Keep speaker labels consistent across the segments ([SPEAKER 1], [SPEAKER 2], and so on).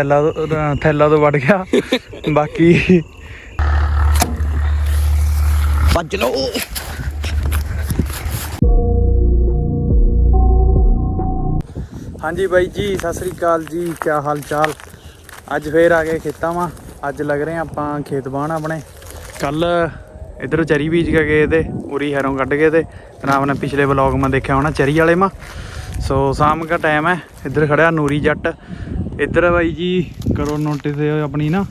[SPEAKER 1] ਟੈਲਾ ਤੋਂ ਥੈਲਾ ਤੋਂ ਵੜ ਗਿਆ। ਬਾਕੀ
[SPEAKER 2] ਭੱਜ ਲਓ।
[SPEAKER 1] ਹਾਂਜੀ ਬਾਈ ਜੀ ਸਤਿ ਸ੍ਰੀ ਅਕਾਲ ਜੀ। ਕੀ ਹਾਲ ਚਾਲ? ਅੱਜ ਫੇਰ ਆ ਗਏ ਖੇਤਾਂ ਵਾਂ। ਅੱਜ ਲੱਗ ਰਹੇ ਆਪਾਂ ਖੇਤ ਬਾਣ ਆਪਣੇ। ਕੱਲ ਇਧਰ ਚਰੀ ਬੀਜ ਕੇ ਗਏ ਤੇ ਉਰੀ ਹੈਰੋਂ ਕੱਢ ਗਏ ਤੇ। ਰਾਮ ਨੇ ਪਿਛਲੇ ਵਲੌਗ ਮੈਂ ਦੇਖਿਆ ਹੋਣਾ ਚਰੀ ਵਾਲੇ ਮਾ ਸੋ ਸ਼ਾਮ ਦਾ ਟਾਈਮ ਹੈ। ਇੱਧਰ ਖੜਿਆ ਨੂਰੀ ਜੱਟ। ਇੱਧਰ ਬਾਈ ਜੀ। ਕਰੋ ਨੋਟਿਸ ਆਪਣੀ ਨਾ,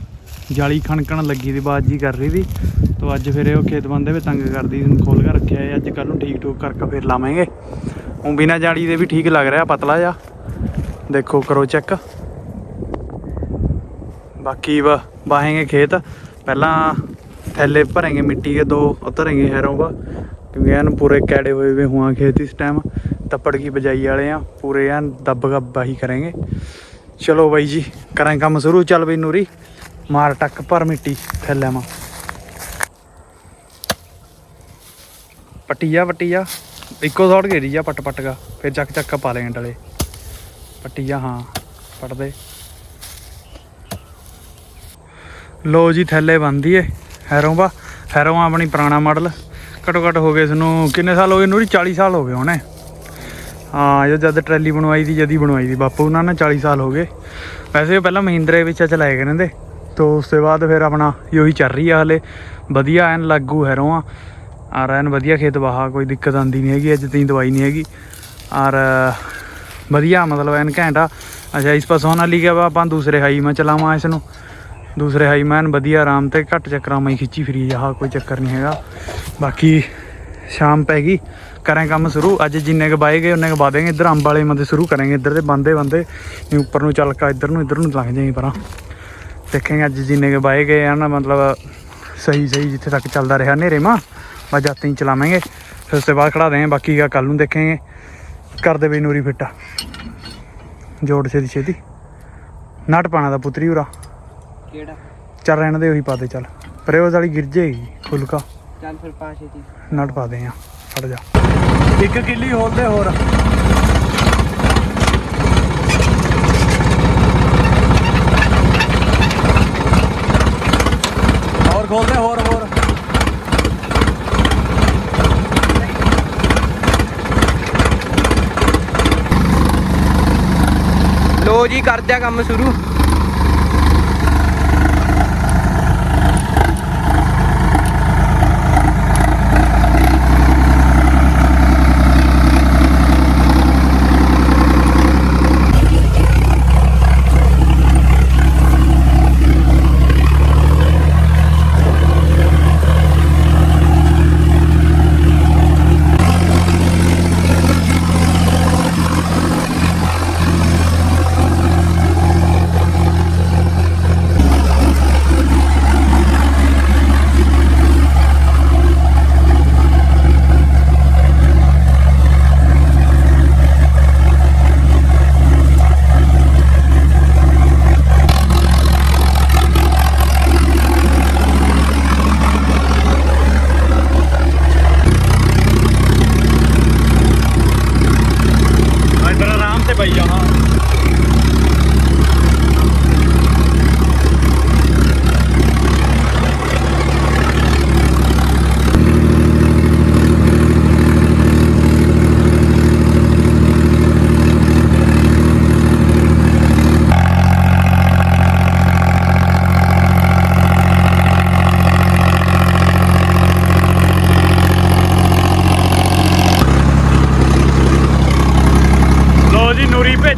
[SPEAKER 1] ਜਾਲੀ ਖਣਕਣ ਲੱਗੀ ਦੀ ਬਾਤ ਜੀ ਕਰ ਰਹੀ ਸੀ ਤੋ ਅੱਜ ਫਿਰ ਉਹ ਖੇਤ ਬੰਦੇ ਵੀ ਤੰਗ ਕਰਦੀ ਖੋਲ ਕੇ ਰੱਖਿਆ ਹੈ ਅੱਜ ਕੱਲ ਨੂੰ ਠੀਕ ਠੋਕ ਕਰਕੇ ਫਿਰ ਲਾਵਾਂਗੇ। ਉਹ ਬਿਨਾ ਜਾਲੀ ਦੇ ਵੀ ਠੀਕ ਲੱਗ ਰਿਹਾ, ਪਤਲਾ ਜਾ ਦੇਖੋ, ਕਰੋ ਚੈੱਕ ਬਾਕੀ ਵਾ ਬਾਹੇਗੇ ਖੇਤ। ਪਹਿਲਾਂ ਥੈਲੇ ਭਰਾਂਗੇ ਮਿੱਟੀ ਦੇ, ਦੋ ਉਤਰਾਂਗੇ ਹੈਰੋਂ ਬਾ। ਕਿਉਂਕਿ ਐਨ ਪੂਰੇ ਕੈੜੇ ਹੋਏ ਹੋਏ ਹੁਆ ਖੇਤ ਇਸ ਟਾਈਮ ਤੱਪੜ ਕੀ ਬਜਾਈ ਵਾਲੇ ਆ, ਪੂਰੇ ਐਨ ਦੱਬ ਗੱਬ ਬਾਹੀ ਕਰਾਂਗੇ। ਚਲੋ ਬਾਈ ਜੀ, ਕਰਾਂ ਕੰਮ ਸ਼ੁਰੂ, ਚੱਲ ਬਈ ਨੂਰੀ। ਮਾਰ ਟੱਕ ਭਰ ਮਿੱਟੀ ਥੈਲੇ ਮਾ ਪੱਟੀ ਜਾ ਪੱਟੀ ਜਾ ਇੱਕੋ ਸੌਟ ਘੇਰੀ ਜਾ ਪੱਟ ਪੱਟ ਗਾ, ਫਿਰ ਚੱਕ ਚੱਕ ਪਾ ਲੈਣ ਡਲੇ ਪੱਟੀ ਹਾਂ, ਪੱਟ ਲੋ ਜੀ, ਥੈਲੇ ਬੰਦੀ ਏ, ਹੈਰੋਂ ਬਾ। ਹੈਰੋਂ ਆ ਆਪਣੀ ਪੁਰਾਣਾ ਮਾਡਲ। ਘਟੋ ਘਟ ਹੋ ਗਏ ਇਸ ਨੂੰ ਕਿੰਨੇ ਸਾਲ ਹੋ ਗਏ ਨੂਰੀ? 40 ਸਾਲ ਹੋ ਗਏ ਹੋਣੇ। ਹਾਂ, ਇਹ ਜਦ ਟਰੈਲੀ ਬਣਵਾਈ ਦੀ ਜਦੀ ਬਣਵਾਈ ਦੀ ਬਾਪੂ, ਉਹਨਾਂ ਨਾਲ 40 ਸਾਲ ਹੋ ਗਏ। ਵੈਸੇ ਉਹ ਪਹਿਲਾਂ ਮਹਿੰਦਰੇ ਵਿੱਚ ਚਲਾਏ ਗਏ ਨੇ ਤੋਂ ਉਸ ਤੋਂ ਬਾਅਦ ਫਿਰ ਆਪਣਾ ਇਹੀ ਚੱਲ ਰਹੀ ਆ ਹਲੇ। ਵਧੀਆ ਐਨ ਲਾਗੂ ਹੈਰੋਂ ਆ ਆਰ ਐਨ ਵਧੀਆ ਖੇਤ ਵਾਹਾ, ਕੋਈ ਦਿੱਕਤ ਆਂਦੀ ਨਹੀਂ ਹੈਗੀ, ਅੱਜ ਤੀ ਦਵਾਈ ਨਹੀਂ ਹੈਗੀ। ਔਰ ਵਧੀਆ, ਮਤਲਬ ਐਨ ਘੈਂਟਾ ਅੱਛਾ, ਇਸ ਪਾਸੋਂ ਨਾਲ ਲਿਖਿਆ ਵਾ, ਆਪਾਂ ਦੂਸਰੇ ਹਾਈ ਮੈਂ ਚਲਾਵਾਂ ਇਸ ਨੂੰ। ਦੂਸਰੇ ਹਾਈ ਮੈਨ ਵਧੀਆ ਆਰਾਮ ਤੇ ਘੱਟ ਚੱਕਰਾਂ ਮੈਂ ਖਿੱਚੀ ਫਰੀ ਜਾ ਕੋਈ ਚੱਕਰ ਨਹੀਂ ਹੈਗਾ। ਬਾਕੀ ਸ਼ਾਮ ਪੈ ਗਈ। ਕਰਾਂ ਕੰਮ ਸ਼ੁਰੂ। ਅੱਜ ਜਿੰਨੇ ਕ ਬਾਏ ਗਏ ਉਹਨੇ ਕ ਬਾ ਦੇਂਗੇ ਇੱਧਰ ਅੰਬ ਵਾਲੇ ਮੰਦੇ ਸ਼ੁਰੂ ਕਰਾਂਗੇ। ਇੱਧਰ ਦੇ ਬੰਦੇ ਬੰਦੇ ਨਹੀਂ ਉੱਪਰ ਨੂੰ ਚੱਲ ਕਾ ਇੱਧਰ ਨੂੰ ਇੱਧਰ ਨੂੰ ਲੰਘ ਜਾਈਂ ਪਰਾਂ। ਦੇਖਾਂਗੇ ਅੱਜ ਜਿੰਨੇ ਕ ਬਾਏ ਗਏ ਆ ਨਾ ਮਤਲਬ ਸਹੀ ਸਹੀ ਜਿੱਥੇ ਤੱਕ ਚੱਲਦਾ ਰਿਹਾ ਹਨੇਰੇ ਮਾ ਜਦ ਤੱਕ ਚਲਾਵਾਂਗੇ। ਫਿਰ ਉਸ ਤੋਂ ਬਾਅਦ ਖੜਾ ਦੇਂਗੇ ਬਾਕੀ ਕਾ ਕੱਲ ਨੂੰ ਦੇਖਾਂਗੇ। ਕਰਦੇ ਬਈ ਨੂਰੀ ਫਿੱਟਾ। ਜੋੜ ਛੇਤੀ ਛੇਤੀ। ਨਟ ਪਾਣਾ ਦਾ ਪੁੱਤਰੀ ਉਰਾ।
[SPEAKER 2] ਕਿਹੜਾ?
[SPEAKER 1] ਚੱਲ ਰਹਿਣ ਦੇ ਉਹੀ ਪਾ ਦੇ ਚੱਲ। ਪ੍ਰੇਵਜ਼ ਵਾਲੀ ਗਿਰ ਜਾਏਗੀ ਖੁੱਲਕਾ
[SPEAKER 2] ਚੱਲ ਫਿਰ
[SPEAKER 1] ਇੱਕ ਕਿੱਲੀ ਹੋਲਦੇ ਹੋਰ। ਹੋਰ ਖੋਲਦੇ ਹੋਰ ਹੋਰ।
[SPEAKER 2] ਲੋ ਜੀ ਕਰਦੇ ਆ ਕੰਮ ਸ਼ੁਰੂ।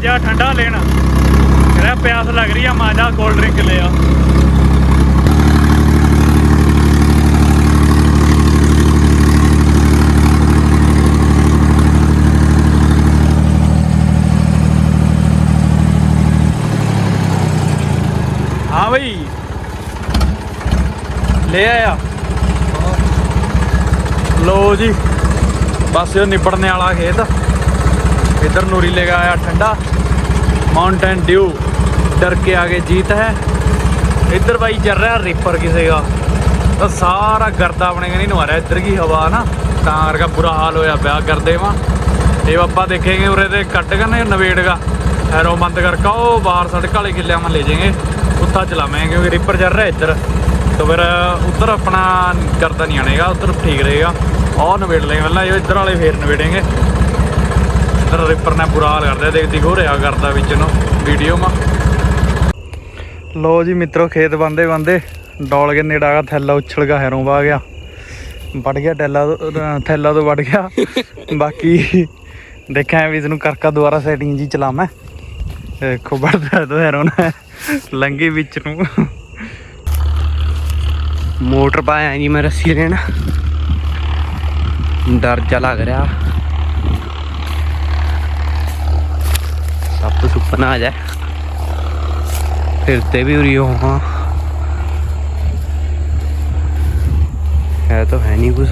[SPEAKER 1] ਭੇਜਿਆ ਠੰਡਾ ਲੈਣ। ਕਹਿੰਦਾ ਪਿਆਸ ਲੱਗ ਰਹੀ ਆ ਮਾਜਾ ਕੋਲਡ ਡਰਿੰਕ ਲਿਆ ਹਾਂ ਬਈ। ਲੈ ਆਇਆ। ਲੋ ਜੀ। ਬਸ ਇਹ ਨਿਬੜਨੇ ਵਾਲਾ ਖੇਤ। इधर नूरीले का आया ठंडा माउंटेन ड्यू डर के आगे जीत है इधर भाई चल रहा है रिपर किसी का ਤਾਂ ਸਾਰਾ ਗਰਦਾ ਆਪਣੇ ਕਹਿੰਦੇ ਨੂੰ ਆ ਰਿਹਾ। ਇੱਧਰ ਕੀ ਹਵਾ ਨਾ, ਤਾਂ ਕਰਕੇ ਬੁਰਾ ਹਾਲ ਹੋਇਆ ਪਿਆ ਕਰਦੇ ਵਾਂ। ਇਹ ਆਪਾਂ ਦੇਖੇਗੇ ਉਰੇ ਤੇ ਕੱਟ ਕਰਨੇ ਨਵੇੜਗਾ ਐਰੋ ਬੰਦ ਕਰਕਾ ਉਹ ਬਾਹਰ ਸੜਕ ਵਾਲੇ ਕਿੱਲੇ ਮਾ ਲੈ ਜਾਗੇ ਉੱਥਾ ਚਲਾਵਾਂਗੇ ਕਿਉਂਕਿ ਰਿਪਰ ਚੱਲ ਰਿਹਾ ਇੱਧਰ। ਤਾਂ ਫਿਰ ਉੱਧਰ ਆਪਣਾ ਕਰਦਾ ਨਹੀਂ ਆਣੇਗਾ, ਉੱਧਰ ਠੀਕ ਰਹੇਗਾ। ਔਰ ਨਵੇੜ ਲਏ ਪਹਿਲਾਂ, ਇਹ ਇੱਧਰ ਵਾਲੇ ਫੇਰ ਨਵੇੜਾਂਗੇ। ਫਿਰ ਰਿਪਰ ਨੇ ਬੁਰਾ ਹਾਲ ਕਰਦਾ ਦੇਖਦੀ ਹੋ ਰਿਹਾ ਕਰਦਾ ਵਿੱਚ ਨੂੰ ਵੀਡੀਓ ਮਾ ਲੋ ਜੀ ਮਿੱਤਰੋ, ਖੇਤ ਬੰਦੇ ਬੰਦੇ, ਡੋਲ ਕੇ ਨੇੜਾ ਆ ਥੈਲਾ ਉਛਲ ਗਿਆ, ਹੈਰੋਂ ਵਾ ਗਿਆ। ਵੱਢ ਗਿਆ ਟੈਲਾ ਥੈਲਾ ਤੋਂ ਵੱਢ ਗਿਆ। ਬਾਕੀ ਦੇਖਾਂ ਵੀ ਇਸ ਨੂੰ ਕਰਕਾ ਦੁਬਾਰਾ ਸੈਟਿੰਗ ਜੀ ਚਲਾ ਮੈਂ ਖੋਬੜ ਦੋ ਹੈਰੋਂ ਨਾ ਲੰਗੀ ਵਿੱਚ ਨੂੰ।
[SPEAKER 2] ਮੋਟਰ ਪਾਇਆ ਜੀ ਮੈਂ ਰੱਸੀ ਲੈਣਾ। ਡਰ ਜਾ ਲੱਗ ਰਿਹਾ। ਸੱਪ ਸੁੱਪ ਨਾ ਆ ਜਾਏ। ਫਿਰਤੇ ਵੀ ਉਰੀ ਹਾਂ। ਹੈ ਤਾਂ ਹੈ ਨਹੀਂ ਕੁਛ।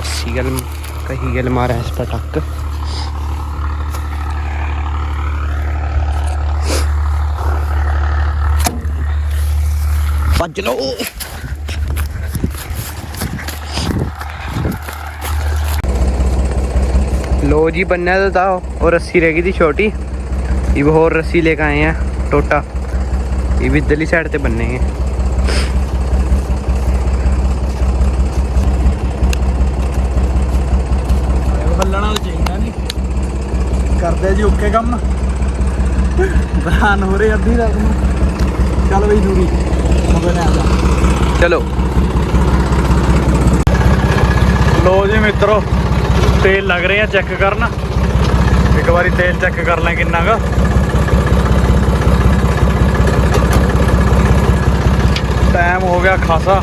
[SPEAKER 2] ਅੱਛੀ ਕਹੀ ਗੱਲ ਮਾਰਿਆ ਇਸ ਪਟਕ। ਭੱਜ ਲਓ। ਲੋ ਜੀ, ਬੰਨਿਆ ਤਾਂ ਤਾ ਉਹ ਰੱਸੀ ਰਹਿ ਗਈ ਦੀ ਛੋਟੀ। ਇਹ ਹੋਰ ਰੱਸੀ ਲੈ ਕੇ ਆਏ ਆ, ਟੋਟਾ। ਇਹ ਵੀ ਦਿੱਲੀ ਸਾਈਡ ਤੇ ਬੰਨੇ
[SPEAKER 1] ਹੈ ਚਾਹੀਦਾ ਨਹੀਂ ਕਰਦੇ ਜੀ ਓਕੇ ਕੰਮ। ਬਹਾਨ ਹੋ ਰਹੇ ਅੱਧੀ ਰਾਤ ਨੂੰ। ਚੱਲ ਬਈ ਦੂਰੀ। ਮਗਰ ਨਾ ਆ
[SPEAKER 2] चलो
[SPEAKER 1] ਲੋ ਜੀ ਮਿੱਤਰੋ ਤੇਲ ਲੱਗ ਰਿਹਾ ਚੈੱਕ ਕਰਨ ਇੱਕ ਵਾਰੀ ਤੇਲ ਚੈੱਕ ਕਰ ਲੈ ਕਿੰਨਾ ਗਾ ਟਾਈਮ ਹੋ ਗਿਆ ਖਾਸਾ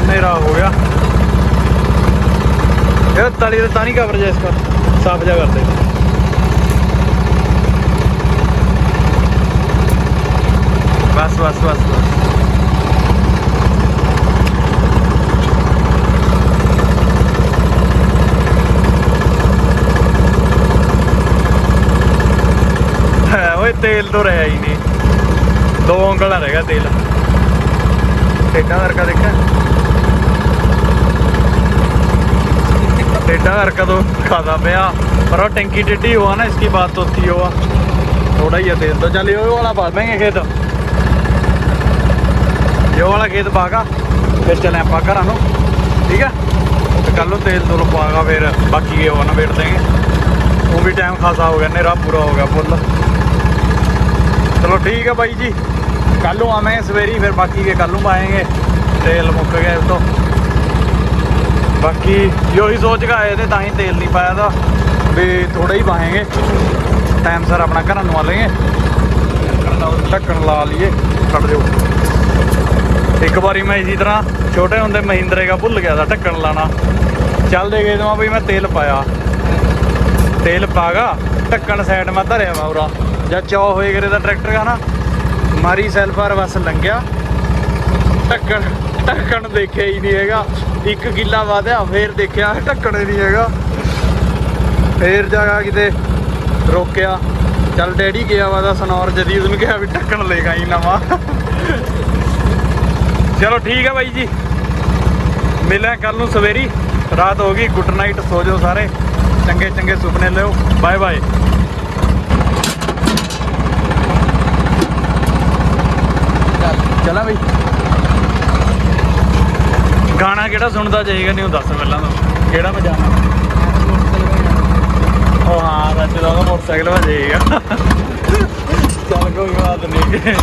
[SPEAKER 1] ਹਨੇਰਾ ਹੋ ਗਿਆ ਇਹ ਤਲੀ ਤੇ ਤਾਂ ਨਹੀਂ ਕਵਰ ਜਾ ਇਸਕਾ ਸਾਫ਼ ਜਾ ਕਰਦੇ ਬਸ ਬਸ ਬਸ ਓਏ, ਤੇਲ ਤੋਂ ਰਿਹਾ ਹੀ ਨਹੀਂ। ਦੋ ਉਂਗਲਾਂ ਰਹਿ ਗਿਆ ਤੇਲ। ਟੇਡਾ ਵਰਕਾ ਦੇਖਿਆ ਟੇਡਾ ਵਰਕਾ ਤੋਂ ਖਾਦਾ ਪਿਆ। ਪਰ ਉਹ ਟੈਂਕੀ ਟਿੱਟੀ ਹੋਆ ਨਾ ਇਸकी ਬਾਤ ਹੋਤੀ ਹੋਆ। ਥੋੜਾ ਹੀ ਤੇਲ ਤੋਂ। ਚੱਲ, ਇਹ ਵਾਲਾ ਪਾ ਦੇਂਗੇ ਖੇਤ। ਜੋ ਵਾਲਾ ਖੇਤ ਪਾਗਾ, ਫਿਰ ਚੱਲੇ ਆਪਾਂ ਘਰਾਂ ਨੂੰ, ਠੀਕ ਆ ਤੇ ਕੱਲ ਨੂੰ ਤੇਲ ਤੋਲ ਪਾਗਾ ਫਿਰ, ਬਾਕੀ ਇਹ ਉਹਨਾਂ ਵੇਟ ਦੇਗੇ ਉਹ ਵੀ ਟਾਈਮ ਖਾਸਾ ਹੋ ਗਿਆ ਨੇਰਾ ਪੂਰਾ ਹੋ ਗਿਆ ਫੁੱਲ। ਚਲੋ ਠੀਕ ਆ ਬਾਈ ਜੀ ਕੱਲ ਨੂੰ ਆਵਾਂਗੇ ਸਵੇਰੀ, ਫਿਰ ਬਾਕੀ ਕੇ ਕੱਲ ਨੂੰ ਪਾਏਗੇ, ਤੇਲ ਮੁੱਕ ਗਿਆ ਇਸ ਤੋਂ। ਬਾਕੀ ਯੋਹੀ ਸੋਚ ਕੇ ਤੇ ਤਾਂ ਹੀ ਤੇਲ ਨਹੀਂ ਪਾਇਆ ਦਾ ਵੀ ਥੋੜਾ ਹੀ ਪਾਏਗੇ। ਟਾਈਮ ਸਰ ਆਪਣਾ ਘਰਾਂ ਨੂੰ ਆ ਲਈਏ। ਢੱਕਣ ਲਾ ਲਈਏ ਕੱਢ ਦਿਓ। ਇੱਕ ਵਾਰੀ ਮੈਂ ਇਸੇ ਤਰ੍ਹਾਂ ਛੋਟੇ ਹੁੰਦੇ ਮਹਿੰਦਰੇ ਦਾ ਭੁੱਲ ਗਿਆ ਦਾ ਢੱਕਣ ਲਾਣਾ। ਚੱਲਦੇ ਗਏ ਤਾਂ ਵੀ ਮੈਂ ਤੇਲ ਪਾਇਆ। ਤੇਲ ਪਾਗਾ, ਢੱਕਣ ਸਾਈਡ ਮੈਂ ਧਰਿਆ ਵਾ ਉਰਾ। ਜਾਂ ਚੌ ਹੋਏ ਕਰੇ ਦਾ ਟਰੈਕਟਰ ਦਾ ਨਾ, ਮਾਰੀ ਸੈਲਫਾਰ ਬਸ ਲੰਘਿਆ। ਢੱਕਣ ਢੱਕਣ ਦੇਖਿਆ ਹੀ ਨਹੀਂ ਹੈਗਾ। ਇੱਕ ਕਿੱਲਾ ਵਾਧਿਆ, ਫੇਰ ਦੇਖਿਆ ਢੱਕਣ ਨਹੀਂ ਹੈਗਾ। ਫੇਰ ਜਾਗਾ ਕਿਤੇ ਰੋਕਿਆ। ਚੱਲ ਡੈਡੀ ਗਿਆ ਵਾ ਦਾ ਸਨੌਰ ਜਦੀ ਨੂੰ ਕਿਹਾ ਵੀ ਢੱਕਣ ਲੈ ਕੇ ਨਵਾਂ। ਚਲੋ ਠੀਕ ਹੈ ਬਾਈ ਜੀ। ਮਿਲਾਂ ਕੱਲ ਨੂੰ ਸਵੇਰੀ। ਰਾਤ ਹੋ ਗਈ। ਗੁੱਡ ਨਾਈਟ ਸੋ ਜਾਓ ਸਾਰੇ। ਚੰਗੇ ਚੰਗੇ ਸੁਪਨੇ ਲਿਓ। ਬਾਏ ਬਾਏ ਚਲਾ ਬਈ। ਗਾਣਾ ਕਿਹੜਾ ਸੁਣਦਾ ਜਾਏਗਾ ਨਹੀਂ ਉਹ ਦੱਸ ਪਹਿਲਾਂ ਤਾਂ। ਕਿਹੜਾ ਵਜਾਣਾ ਉਹ ਹਾਂ ਤਾਂ ਉਹਦਾ ਮੋਟਰਸਾਈਕਲ ਵਜੇਗਾ ਚੱਲ ਕੋਈ ਬਾਤ ਨਹੀਂ